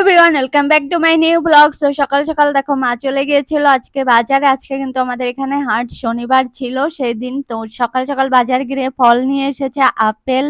Everyone welcome back to my new blog তো সকাল সকাল দেখো, মা চলে গিয়েছিল আজকে বাজারে। আজকে কিন্তু আমাদের এখানে হাট শনিবার ছিল। সেই দিন তো সকাল সকাল বাজার গিয়ে ফল নিয়ে এসেছে, আপেল,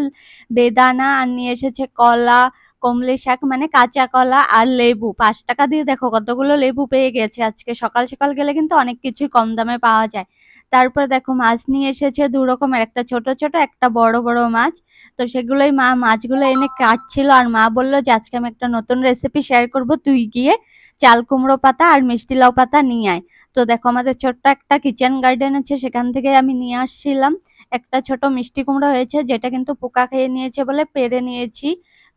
বেদানা, আর নিয়ে এসেছে কলা কমলি শাক মানে কাঁচা কলা আর লেবু। পাঁচ টাকা দিয়ে দেখো কতগুলো লেবু পেয়ে গেছে আজকে। সকাল সকাল গেলে কিন্তু অনেক কিছুই কম দামে পাওয়া যায়। তারপর দেখো মাছ নিয়ে এসেছে দু রকমের, একটা ছোট ছোট, একটা বড় বড় মাছ। তো সেগুলোই মা, মাছগুলো এনে কাটছিল আর মা বলল যে, আজকে আমি একটা নতুন রেসিপি শেয়ার করব। তুই গিয়ে চাল, কুমড়ো পাতা আর মিষ্টি লাউ পাতা নিয়ে আয়। তো দেখো আমাদের ছোট্ট একটা কিচেন গার্ডেন আছে, সেখান থেকে আমি নিয়ে আসছিলাম। একটা ছোট মিষ্টি কুমড়ো হয়েছে, যেটা কিন্তু পোকা খেয়ে নিয়েছে বলে পেরে নিয়েছি।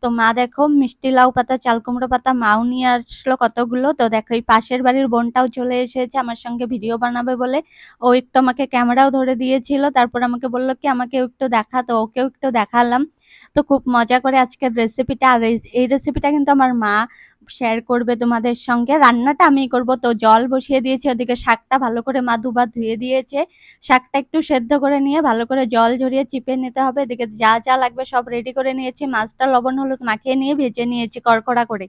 তো মা দেখো মিষ্টি লাউ পাতা, চাল কুমড়ো পাতা, মাও নিয়ে আসলো কতগুলো। তো দেখো এই পাশের বাড়ির বোনটাও চলে এসেছে, আমার সঙ্গে ভিডিও বানাবে বলে। ও একটু আমাকে ক্যামেরাও ধরে দিয়েছিল, তারপর আমাকে বলল কি আমাকে একটু দেখা। তো ওকেও একটু দেখালাম। তো খুব মজা করে আজকের রেসিপিটা আর এই- এই রেসিপিটা কিন্তু আমার মা শেয়ার করবে তোমাদের সঙ্গে। রান্নাটা আমি করব। তো জল বসিয়ে দিয়েছি, ওদিকে শাকটা ভালো করে মা দুবার ধুয়ে দিয়েছে। শাকটা একটু সেদ্ধ করে নিয়ে ভালো করে জল ঝরিয়ে চিপে নিতে হবে। এদিকে যা যা লাগবে সব রেডি করে নিয়েছি। মাছটা লবণ, হলুদ মাখিয়ে নিয়ে ভেজে নিয়েছি কড়কড়া করে।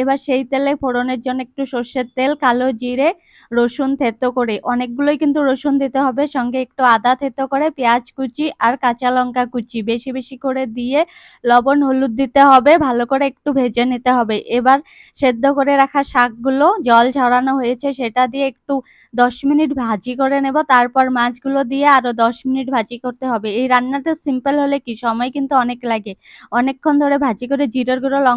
এবার সেই তেলে ফোড়নের জন্য একটু সর্ষের তেল, কালো জিরে, রসুন থেতো করে। অনেকগুলোই কিন্তু রসুন দিতে হবে, সঙ্গে একটু আদা থেতো করে, পেঁয়াজ কুচি আর কাঁচা লঙ্কা কুচি। বেশি বেশি করে দিয়ে লবণ, হলুদ দিতে হবে, ভালো করে একটু ভেজে নিতে হবে। এবার সেদ্ধ করে রাখা শাকগুলো, জল ঝরানো হয়েছে সেটা দিয়ে একটু দশ মিনিট ভাজি করে নেব। তারপর মাছগুলো দিয়ে আরও দশ মিনিট ভাজি করতে হবে। এই রান্নাটা সিম্পল হলে কি? সময় কিন্তু অনেক লাগে। অনেকক্ষণ ধরে ভাজি করে জিরের গুঁড়ো, লঙ্কা